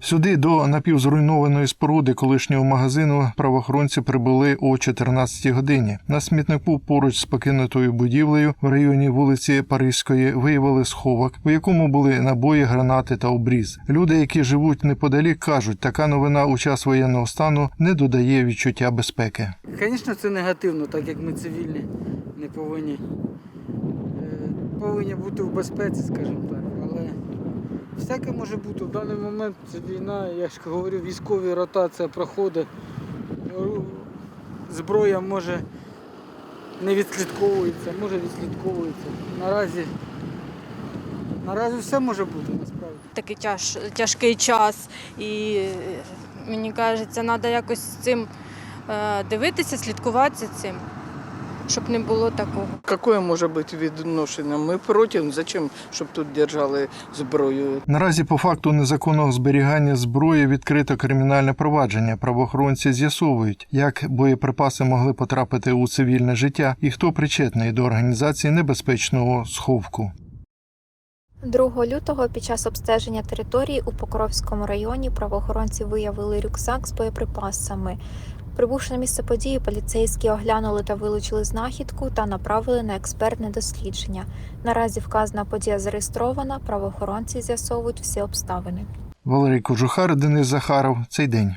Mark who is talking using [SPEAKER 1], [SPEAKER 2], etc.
[SPEAKER 1] Сюди до напівзруйнованої споруди колишнього магазину правоохоронці прибули о 14 годині. На смітнику поруч з покинутою будівлею в районі вулиці Паризької виявили сховок, у якому були набої, гранати та обріз. Люди, які живуть неподалік, кажуть, така новина у час воєнного стану не додає відчуття безпеки.
[SPEAKER 2] Звісно, це негативно, так як ми цивільні не повинні. е, Повинні бути в безпеці, скажімо так. Всяке може бути. В даний момент війна, я ж говорю, військові ротація проходить. Зброя може не відслідковується, може відслідковується. Наразі, наразі все може бути насправді.
[SPEAKER 3] такий тяж, тяжкий час, і мені кажеться, треба якось з цим е, дивитися, слідкувати цим, щоб не було такого.
[SPEAKER 4] Какое може бути відношення? Ми проти, зачем, щоб тут держали зброю?
[SPEAKER 1] Наразі по факту незаконного зберігання зброї відкрито кримінальне провадження. Правоохоронці з'ясовують, як боєприпаси могли потрапити у цивільне життя і хто причетний до організації небезпечного сховку.
[SPEAKER 5] 2 лютого під час обстеження території у Покровському районі правоохоронці виявили рюкзак з боєприпасами. Прибувши на місце події, поліцейські оглянули та вилучили знахідку та направили на експертне дослідження. Наразі вказана подія зареєстрована. Правоохоронці з'ясовують всі обставини.
[SPEAKER 1] Валерій Кожухар, Денис Захаров. Цей день.